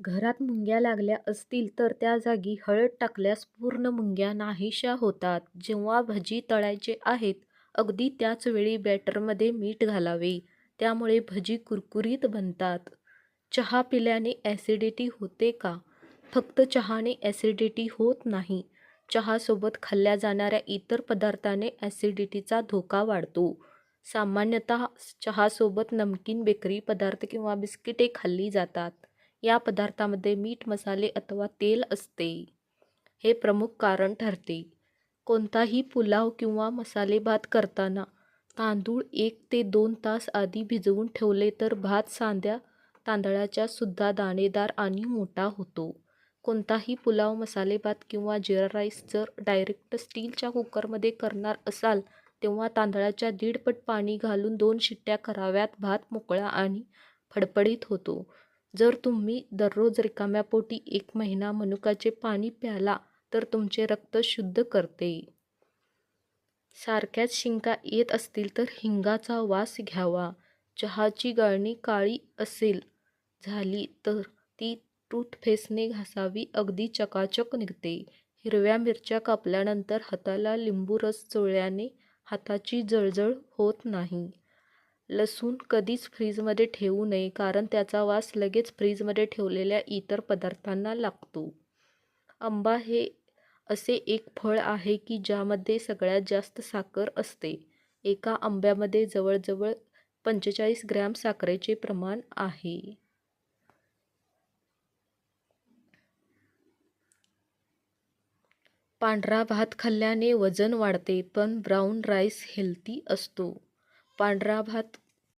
घरात मुंग्या लागल्या असतील तर त्या जागी हळद टाकल्यास पूर्ण मुंग्या नाहीशा होतात. जेव्हा भजी तळायचे आहेत, अगदी त्याच वेळी बॅटरमध्ये मीठ घालावे. त्यामुळे भजी कुरकुरीत बनतात. चहा पिल्याने ॲसिडिटी होते का? फक्त चहाने ॲसिडिटी होत नाही. चहासोबत खाल्ल्या जाणाऱ्या इतर पदार्थाने ॲसिडिटीचा धोका वाढतो. सामान्यतः चहासोबत नमकीन बेकरी पदार्थ किंवा बिस्किटे खाल्ली जातात. या पदार्थामध्ये मीठ, मसाले अथवा तेल असते. हे प्रमुख कारण ठरते. कोणताही पुलाव किंवा मसालेभात करताना तांदूळ एक ते दोन तास आधी भिजवून ठेवले तर भात सांध्या तांदळाच्या सुद्धा दाणेदार आणि मोठा होतो. कोणताही पुलाव, मसालेभात किंवा जिरा राईस जर डायरेक्ट स्टीलच्या कुकरमध्ये करणार असाल तेव्हा तांदळाच्या दीडपट पाणी घालून दोन शिट्ट्या कराव्यात. भात मोकळा आणि फडफडीत होतो. जर तुम्ही दररोज रिकाम्या पोटी एक महिना मनुकाचे पाणी प्याला तर तुमचे रक्त शुद्ध करते. सारख्याच शिंका येत असतील तर हिंगाचा वास घ्यावा. चहाची गाळणी काळी असेल झाली तर ती टूथपेस्टने घासावी. अगदी चकाचक निघते. हिरव्या मिरच्या कापल्यानंतर हाताला लिंबू रस चोळल्याने हाताची जळजळ होत नाही. लसूण कधीच फ्रीजमध्ये ठेवू नये कारण त्याचा वास लगेच फ्रीजमध्ये ठेवलेल्या इतर पदार्थांना लागतो. आंबा हे असे एक फळ आहे की ज्यामध्ये सगळ्यात जास्त साखर असते. एका आंब्यामध्ये जवळजवळ पंचेचाळीस ग्रॅम साखरेचे प्रमाण आहे. पांढरा भात खाल्ल्याने वजन वाढते पण ब्राऊन राईस हेल्दी असतो. पांढरा भात